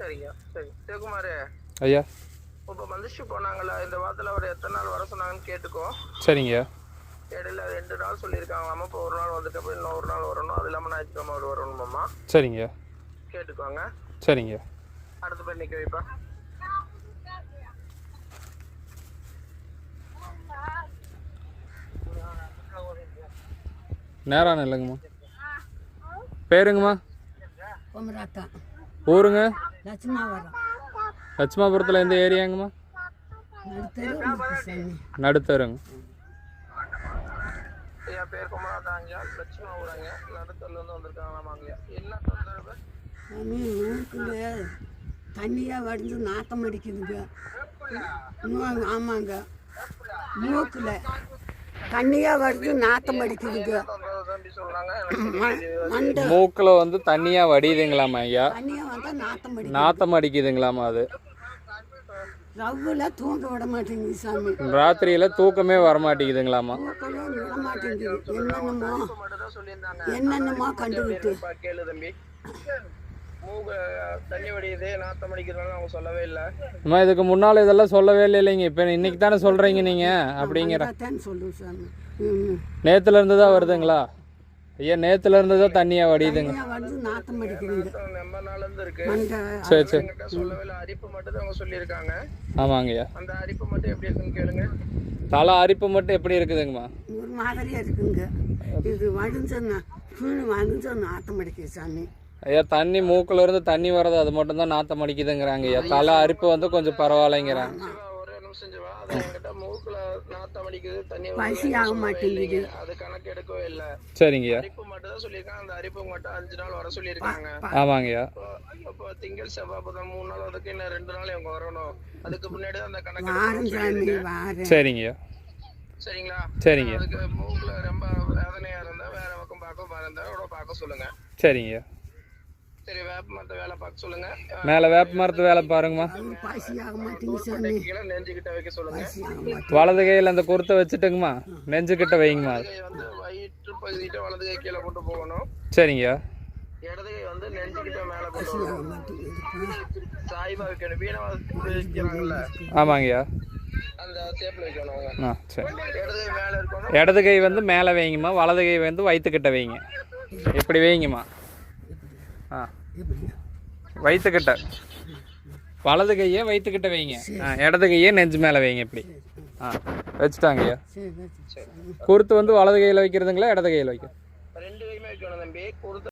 சரிங்க சரி. சிவகுமார். ஐயா. இப்போ மந்திரிச்சு போனாங்கல்ல இந்த வாரத்தில் ஒரு எத்தனை நாள் வர சொன்னாங்கன்னு கேட்டுக்கோ. சரிங்க. இடையில ரெண்டு நாள் சொல்லியிருக்காங்களாமா இப்போ ஒரு நாள் வந்துட்டு அப்புறம் இன்னும் ஒரு நாள் வரணும். அது இல்லாமல் ஞாயிற்றுக்கிழமை ஒரு வரணுமாம்மா? சரிங்க. கேட்டுக்கோங்க. சரிங்க. அடுத்த போய் நிற்க வைப்பா. நேரம் இல்லைங்கம்மா பேருங்கம்மா. ஊருங்க. லட்சுமாவரம் லட்சுமாபுரத்தில் எந்த ஏரியாங்கம்மா நடுத்தருங்க ஐயா பேர் குமாரதாங்க லட்சுமண ஊராங்க நடுத்தர்லேருந்து வந்திருக்காங்களாமாங்க என்ன தொந்தரவு? தண்ணியாக வடிஞ்சு நாத்தம் அடிக்குதுங்க. இன்னும் ஆமாங்க. மூக்கில் தண்ணியாக வடிஞ்சு நாத்தம் அடிக்குதுங்க. மூக்கில் வந்து தண்ணியாக வடியுதுங்களாமா ஐயா. தண்ணியாக வந்தால் நாத்தம் அடிக்குதுங்களாமா அது. ரவ்வில் தூங்க விட மாட்டேங்குது சாமி. ராத்திரியில் தூக்கமே வரமாட்டேங்குதுங்களாமா. தூக்கவே விட மாட்டேங்குது என்னென்னமோ என்னென்னமோ அம்மா இதுக்கு முன்னால் இதெல்லாம் சொல்லவே இல்லை இல்லைங்க இப்போ இன்னைக்கு தானே சொல்கிறீங்க நீங்கள் அப்படிங்கிற. நேத்துல இருந்து தான் வருதுங்களா? ஐயா நேத்துல இருந்து தான் வடியுதுங்க? நாத்தம் அடிக்குதுங்க. நாள்ல இருந்து இருக்கு மண்டை சரி சரி. அரிப்பு மட்டும் தான் அவங்க சொல்லியிருக்காங்க. ஆமாங்க ஐயா. அந்த அரிப்பு மட்டும் எப்படி இருக்குன்னு கேளுங்க. தலை அரிப்பு மட்டும் எப்படி இருக்குதுங்கம்மா? ஒரு மாதிரியா இருக்குங்க. இது வடிஞ்ச புண்ணு வடிஞ்ச நாத்தம் அடிக்குது சாமி. ஐயா தண்ணி மூக்குல இருந்து தண்ணி வர்றது அது மட்டும் தான் நாத்தம் அடிக்குதுங்கிறாங்க ஐயா. தலை அரிப்பு வந்து கொஞ்சம் பரவாயில்லைங்கிறாங்க. சிவா, ஒரே நிமிஷம் சிவா அது என்கிட்ட மூக்குல நாத்தம் அடிக்குது தண்ணி பசி ஆக மாட்டேங்குது. அது கணக்கு எடுக்கவே இல்லை. சரிங்க ஐயா அரிப்பு மட்டும் தான் சொல்லியிருக்காங்க அந்த அரிப்பு மட்டும் அஞ்சு நாள் வர சொல்லியிருக்காங்க. ஆமாங்க ஐயா இப்போ- திங்கள் செவ்வாய் புதன் மூணு நாள் அதுக்கு இன்னும் ரெண்டு நாள் இவங்க வரணும். அதுக்கு முன்னாடி தான் அந்த கணக்கு வாரம் எடுக்கணும்னு சாமி சொல்லியிருக்கேன். வாரம். சரிங்க ஐயா சரிங்களா? சரிங்க அதுக்கு மூக்குல ரொம்ப வேதனையா இருந்தா வேற பக்கம் பார்க்க பாருங்க பார்க்க சொல்லுங்க. சரிங்க ஐயா சரி வேப்ப மரத்தை வேலை பார்க்க சொல்லுங்க. மேலே வேப்ப மரத்து வேலை பாருங்கம்மா. நெஞ்சுக்கிட்ட வைக்க சொல்லுங்க. வலது கையில் அந்த குருத்தை வச்சுட்டுங்கம்மா. நெஞ்சுக்கிட்ட வைங்கம்மா. வந்து வயிற்று பகுதியிட்ட வலது கை கீழே கொண்டு போகணும். சரிங்க. இடது கை வந்து நெஞ்சுக்கிட்ட மேல கொண்டு சாய்வா வைக்கணும் வீணை வைக்கிறாங்கல்ல. இடது கை மேல இருக்கணும். இடது கை வந்து மேலே வைங்கம்மா. வலது கை வந்து வயிற்றுக்கிட்ட வைங்க. இப்படி வைங்கம்மா. ஆ. வயிற்றுக்கிட்ட வலது கையை வயிற்றுக்கிட்ட வைங்க. ஆ இடது கையை நெஞ்சு மேலே வைங்க இப்படி. ஆ வச்சுட்டாங்க ஐயா. குருத்து வந்து வலது கையில் வைக்கிறதுங்களா இடது கையில் வைக்க?